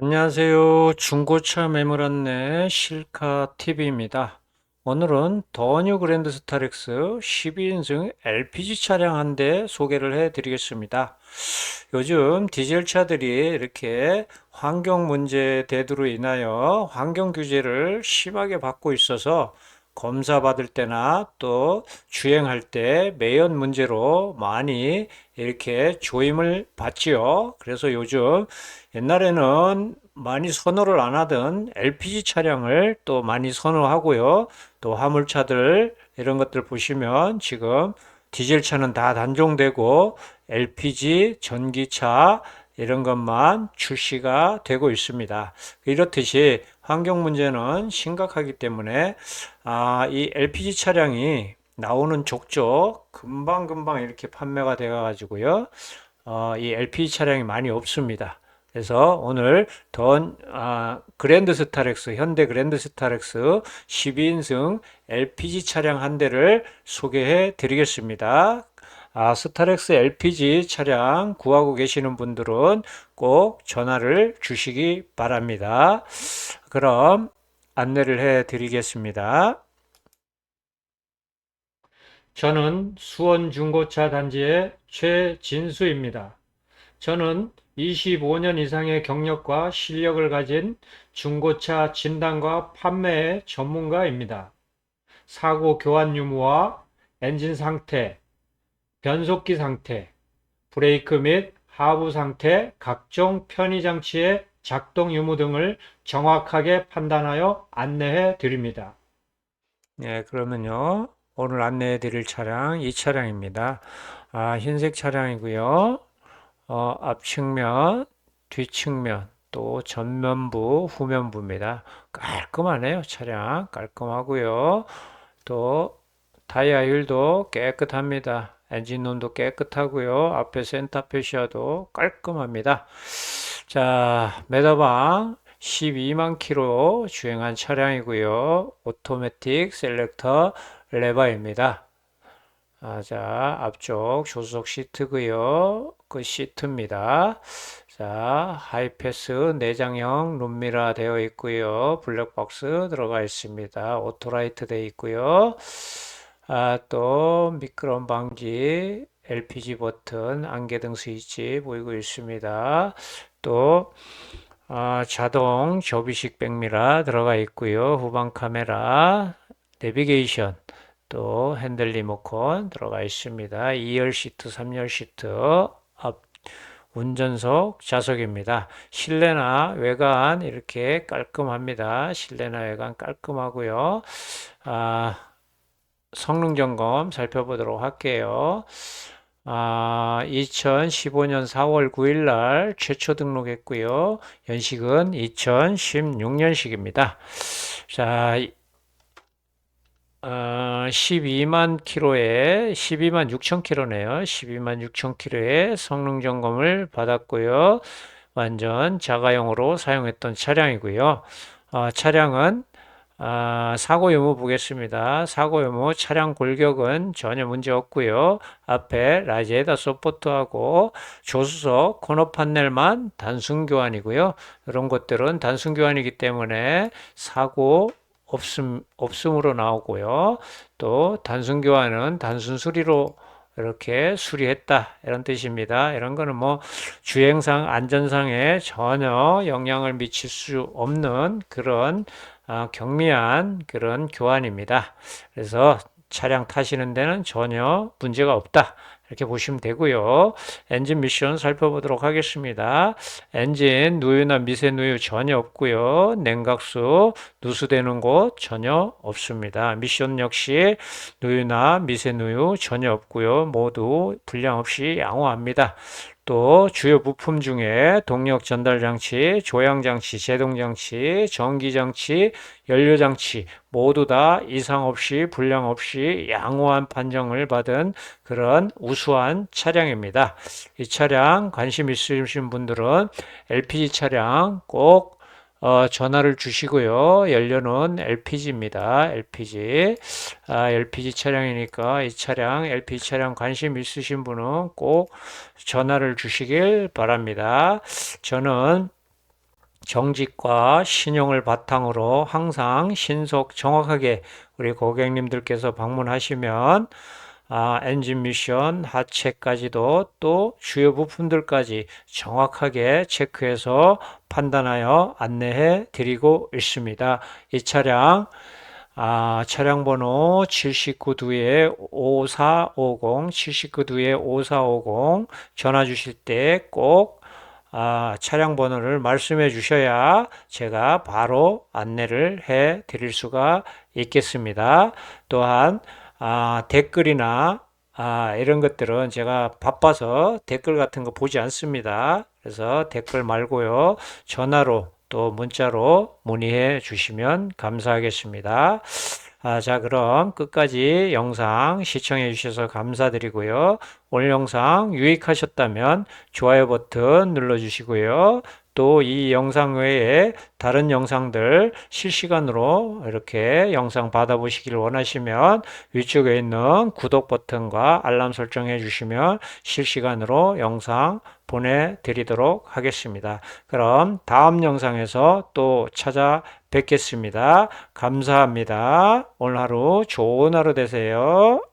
안녕하세요. 중고차 매물 안내 실카 TV입니다. 오늘은 더뉴 그랜드 스타렉스 12인승 LPG 차량 한 대 소개를 해 드리겠습니다. 요즘 디젤 차들이 이렇게 환경 문제 대두로 인하여 환경 규제를 심하게 받고 있어서 검사 받을 때나 또 주행할 때 매연 문제로 많이 이렇게 조임을 받지요. 그래서 요즘 옛날에는 많이 선호를 안 하던 LPG 차량을 또 많이 선호하고요. 또 화물차들 이런 것들 보시면 지금 디젤 차는 다 단종되고 LPG 전기차 이런 것만 출시가 되고 있습니다. 이렇듯이 환경 문제는 심각하기 때문에 아, 이 LPG 차량이 나오는 족족 금방금방 이렇게 판매가 되어 가지고요. 어, 이 LPG 차량이 많이 없습니다. 그래서 오늘 던 아, 그랜드 스타렉스 현대 그랜드 스타렉스 12인승 LPG 차량 한 대를 소개해 드리겠습니다. 아, 스타렉스 LPG 차량 구하고 계시는 분들은 꼭 전화를 주시기 바랍니다. 그럼 안내를 해 드리겠습니다. 저는 수원 중고차 단지의 최진수입니다. 저는 25년 이상의 경력과 실력을 가진 중고차 진단과 판매의 전문가입니다. 사고 교환 유무와 엔진 상태, 변속기 상태, 브레이크 및 하부 상태, 각종 편의 장치의 작동 유무 등을 정확하게 판단하여 안내해 드립니다. 네, 그러면요. 오늘 안내해 드릴 차량 이 차량입니다. 아, 흰색 차량이고요. 어, 앞측면, 뒤측면, 또 전면부, 후면부입니다. 깔끔하네요. 차량 깔끔하고요. 또 휠도 깨끗합니다. 엔진룸도 깨끗하고요. 앞에 센터 표시화도 깔끔합니다. 자, 메다방 12만 킬로 주행한 차량이고요. 오토매틱 셀렉터 레버입니다. 아, 자, 앞쪽 조수석 시트고요. 그 시트입니다. 자, 하이패스 내장형 룸미라 되어 있고요. 블랙박스 들어가 있습니다. 오토라이트 되어 있고요. 아, 또 미끄럼 방지 LPG 버튼, 안개등 스위치 보이고 있습니다. 또 아, 자동 접이식 백미라 들어가 있고요. 후방 카메라, 내비게이션, 또 핸들 리모컨 들어가 있습니다. 2열 시트, 3열 시트, 앞 운전석 좌석입니다. 실내나 외관 이렇게 깔끔합니다. 실내나 외관 깔끔하고요. 아, 성능 점검 살펴보도록 할게요. 아, 2015년 4월 9일 날 최초 등록했고요. 연식은 2016년식입니다. 자, 어, 12만 킬로에 12만 6천 킬로네요. 12만 6천 킬로에 성능 점검을 받았고요. 완전 자가용으로 사용했던 차량이고요. 어, 차량은 아, 사고 유무 보겠습니다. 사고 유무 차량 골격은 전혀 문제 없고요. 앞에 라지에다 서포트하고 조수석 코너 판넬만 단순 교환이고요. 이런 것들은 단순 교환이기 때문에 사고 없음, 없음으로 나오고요. 또 단순 교환은 단순 수리로 이렇게 수리했다 이런 뜻입니다. 이런 거는 뭐 주행상 안전상에 전혀 영향을 미칠 수 없는 그런 아, 경미한 그런 교환입니다. 그래서 차량 타시는 데는 전혀 문제가 없다. 이렇게 보시면 되고요. 엔진 미션 살펴보도록 하겠습니다. 엔진 누유나 미세 누유 전혀 없고요. 냉각수 누수되는 곳 전혀 없습니다. 미션 역시 누유나 미세 누유 전혀 없고요. 모두 불량 없이 양호합니다. 또 주요 부품 중에 동력 전달 장치, 조향 장치, 제동 장치, 전기 장치, 연료 장치 모두 다 이상 없이 불량 없이 양호한 판정을 받은 그런 우수한 차량입니다. 이 차량 관심 있으신 분들은 LPG 차량 꼭 어, 전화를 주시고요. 연료는 LPG입니다. LPG. 아, LPG 차량이니까 이 차량, LPG 차량 관심 있으신 분은 꼭 전화를 주시길 바랍니다. 저는 정직과 신용을 바탕으로 항상 신속 정확하게 우리 고객님들께서 방문하시면 아, 엔진 미션 하체까지도 또 주요 부품들까지 정확하게 체크해서 판단하여 안내해 드리고 있습니다. 이 차량 아, 차량 번호 79두에 5450, 79두에 5450 전화 주실 때꼭 아, 차량 번호를 말씀해 주셔야 제가 바로 안내를 해 드릴 수가 있겠습니다. 또한 아, 댓글이나 아, 이런 것들은 제가 바빠서 댓글 같은 거 보지 않습니다. 그래서 댓글 말고요. 전화로 또 문자로 문의해 주시면 감사하겠습니다. 아, 자, 그럼 끝까지 영상 시청해 주셔서 감사드리고요. 오늘 영상 유익하셨다면 좋아요 버튼 눌러 주시고요. 또 이 영상 외에 다른 영상들 실시간으로 이렇게 영상 받아보시길 원하시면 위쪽에 있는 구독 버튼과 알람 설정해 주시면 실시간으로 영상 보내드리도록 하겠습니다. 그럼 다음 영상에서 또 찾아뵙겠습니다. 감사합니다. 오늘 하루 좋은 하루 되세요.